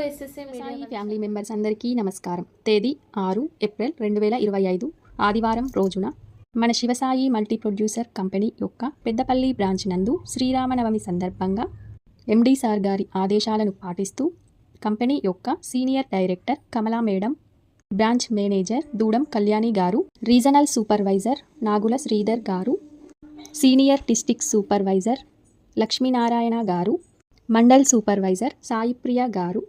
Family members అందరికీ నమస్కారం. తేదీ ఆరు ఏప్రిల్ రెండు వేల ఇరవై ఐదు ఆదివారం రోజున మన శివసాయి మల్టీ ప్రొడ్యూసర్ కంపెనీ యొక్క పెద్దపల్లి బ్రాంచ్ నందు శ్రీరామనవమి సందర్భంగా ఎండి సార్ గారి ఆదేశాలను పాటిస్తూ కంపెనీ యొక్క senior director Kamala madam branch manager దూడం Kalyani గారు రీజనల్ సూపర్వైజర్ నాగుల శ్రీధర్ గారు సీనియర్ డిస్టిక్ సూపర్వైజర్ లక్ష్మీనారాయణ గారు మండల్ సూపర్వైజర్ సాయిప్రియ గారు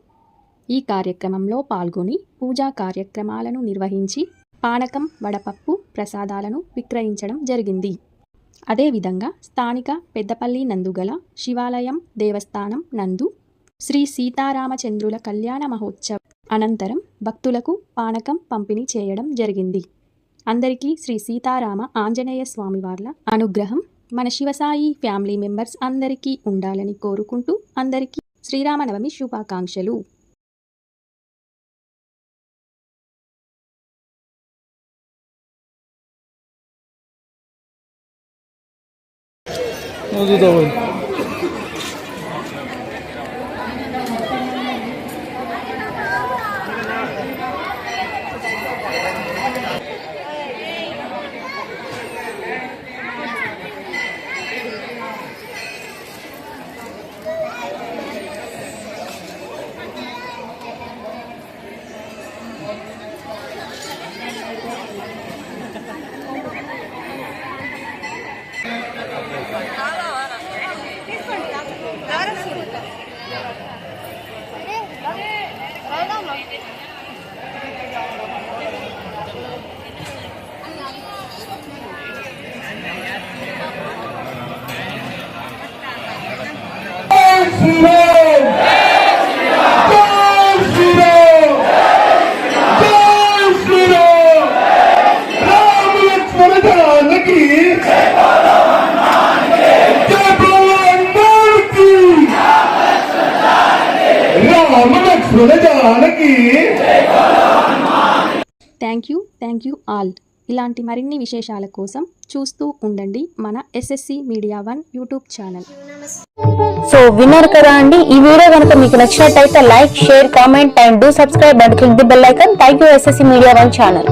ఈ కార్యక్రమంలో పాల్గొని పూజా కార్యక్రమాలను నిర్వహించి పానకం వడపప్పు ప్రసాదాలను విక్రయించడం జరిగింది. అదేవిధంగా స్థానిక పెద్దపల్లి నందుగల శివాలయం దేవస్థానం నందు శ్రీ సీతారామచంద్రుల కళ్యాణ మహోత్సవ్ అనంతరం భక్తులకు పానకం పంపిణీ చేయడం జరిగింది. అందరికీ శ్రీ సీతారామ ఆంజనేయ స్వామివార్ల అనుగ్రహం. మన శివసాయి ఫ్యామిలీ మెంబర్స్ అందరికీ ఉండాలని కోరుకుంటూ అందరికీ శ్రీరామనవమి శుభాకాంక్షలు. 여기다 thank you thank you all ఇలాంటి మరిన్ని విశేషాల కోసం చూస్తూ ఉండండి మన SSC media one YouTube channel so విన్నారు కదా అండి? ఈ వీడియో కనుక మీకు నచ్చినట్టయితే like share comment and do subscribe and click the bell icon thank you SSC media one channel